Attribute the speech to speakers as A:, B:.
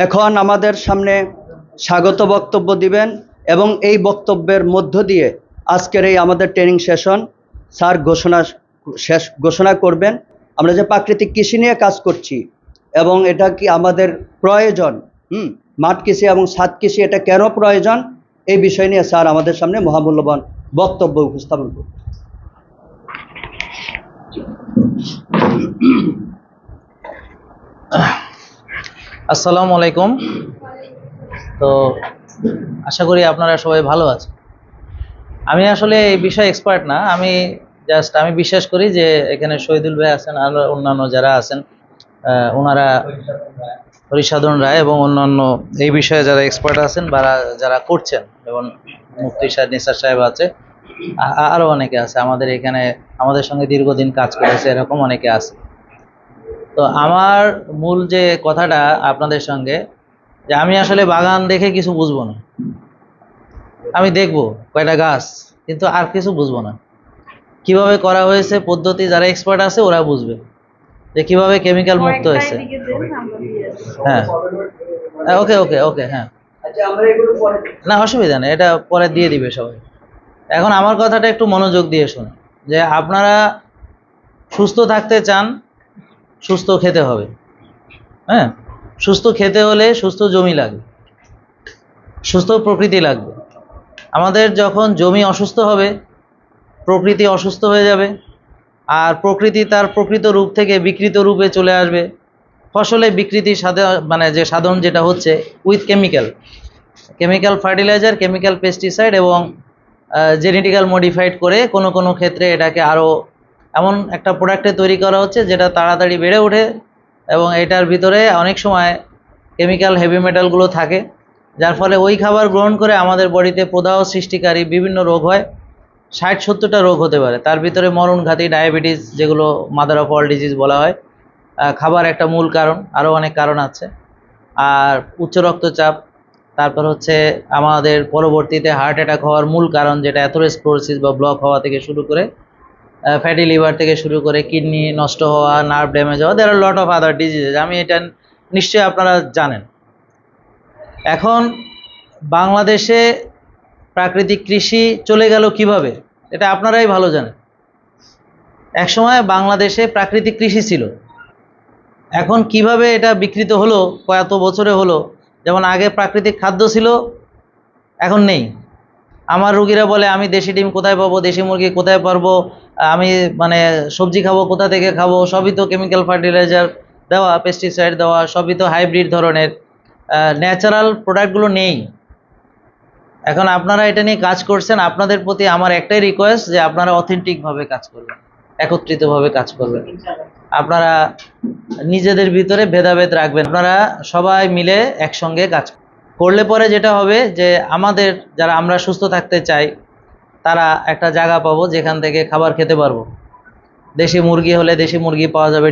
A: এখন আমাদের সামনে স্বাগত বক্তব্য দিবেন এবং এই বক্তব্যের মধ্য দিয়ে আজকের এই আমাদের ট্রেনিং সেশন স্যার ঘোষণা শেষ ঘোষণা করবেন। আমরা যে প্রাকৃতিক কৃষি নিয়ে কাজ করছি এবং এটা কি আমাদের প্রয়োজন হুম? মাঠ কৃষি এবং সাত কৃষি এটা কেন প্রয়োজন? এই বিষয় নিয়ে স্যার আমাদের সামনে মহামূল্যবান বক্তব্য উপস্থাপন করবেন।
B: আসসালামু আলাইকুম। তো আশা করি আপনারা সবাই ভালো আছেন। আমি আসলে এই বিষয়ে এক্সপার্ট না, আমি জাস্ট আমি বিশ্বাস করি যে এখানে শহীদুল ভাই আছেন, আর অন্যান্য যারা আছেন ওনারা হরিসাধন রায় এবং অন্যান্য এই বিষয়ে যারা এক্সপার্ট আছেন বা যারা করছেন, যেমন মুফতি সাহেব, নিসার সাহেব আছে, আ- আ- আরও অনেকে আছে। আমাদের এখানে, আমাদের সঙ্গে দীর্ঘদিন কাজ করেছে, এরকম অনেকে আছে। তো আমার মূল যে কথাটা আপনাদের সঙ্গে যে আমি আসলে বাগান দেখে কিছু বুঝব না। আমি দেখব কয়টা গাছ কিন্তু আর কিছু বুঝব না। কীভাবে করা হয়েছে পদ্ধতি যারা এক্সপার্ট আছে ওরা বুঝবে যে কীভাবে কেমিক্যাল মুক্ত হয়েছে। হ্যাঁ। ওকে ওকে ওকে হ্যাঁ।
A: আচ্ছা আমরা এগুলো পরে
B: না অসুবিধা নেই এটা পরে দিয়ে দিবে সবাই। এখন আমার কথাটা একটু মনোযোগ দিয়ে শুনুন যে আপনারা সুস্থ থাকতে চান সুস্থ খেতে হবে। হ্যাঁ? সুস্থ খেতে হলে সুস্থ জমি লাগবে সুস্থ প্রকৃতি লাগবে। আমাদের যখন জমি অসুস্থ হবে, প্রকৃতি অসুস্থ হয়ে যাবে, আর প্রকৃতি তার প্রকৃত রূপ থেকে বিকৃত রূপে চলে আসবে। ফসলে বিকৃতি সাথে মানে যে সাধন যেটা হচ্ছে with chemical chemical fertiliser chemical pesticide এবং জেনেটিক্যাল মডিফাইড করে কোনো কোনো ক্ষেত্রে এটাকে আরও এমন একটা প্রোডাক্টে তৈরি করা হচ্ছে যেটা তাড়াতাড়ি বেড়ে ওঠে এবং এটার ভিতরে অনেক সময় কেমিক্যাল হেভি মেটালগুলো থাকে, যার ফলে ওই খাবার গ্রহণ করে আমাদের বডিতে প্রদাহ সৃষ্টিকারী বিভিন্ন রোগ হয়। ষাট, সত্তরটা রোগ হতে পারে। তার ভিতরে মরণঘাতী ডায়াবেটিস যেগুলো মাদার অফ অল ডিজিজ বলা হয় খাবার একটা মূল কারণ আরও অনেক কারণ আছে। আর উচ্চ রক্তচাপ, তারপর হচ্ছে আমাদের পরবর্তীতে হার্ট অ্যাটাক হওয়ার মূল কারণ যেটা অ্যাথোরেস্ক্লোরোসিস বা ব্লক হওয়া থেকে শুরু করে ফ্যাটি লিভার থেকে শুরু করে কিডনি নষ্ট হওয়া নার্ভ ড্যামেজ হওয়া দের আর লট অফ আদার ডিজিজেস আমি এটা নিশ্চয়ই আপনারা জানেন। এখন বাংলাদেশে প্রাকৃতিক কৃষি চলে গেল কীভাবে? এটা আপনারাই ভালো জানেন। একসময় বাংলাদেশে প্রাকৃতিক কৃষি ছিল। এখন কীভাবে এটা বিকৃত হলো, কত বছরে হলো, যেমন আগে প্রাকৃতিক খাদ্য ছিল, এখন নেই। আমার রুগীরা বলে, আমি দেশি ডিম কোথায় পাবো? দেশি মুরগি কোথায় পারব? আমি মানে সবজি খাব, কোথা থেকে খাব, সবই তো কেমিক্যাল ফার্টিলাইজার দেওয়া পেস্টিসাইড দেওয়া, সবই তো হাইব্রিড ধরনের। ন্যাচারাল প্রোডাক্টগুলো নেই। এখন আপনারা এটা নিয়ে কাজ করছেন, আপনাদের প্রতি আমার একটাই রিকোয়েস্ট যে আপনারা অথেন্টিকভাবে কাজ করবেন, একত্রিতভাবে কাজ করবেন। আপনারা নিজেদের ভিতরে ভেদাভেদ রাখবেন, আপনারা সবাই মিলে একসঙ্গে কাজ করলে পরে যেটা হবে যে আমাদের, যারা আমরা সুস্থ থাকতে চাই তারা একটা জায়গা পাবো যেখান থেকে খাবার খেতে পারব। দেশি মুরগি হলে দেশি মুরগি পাওয়া যাবে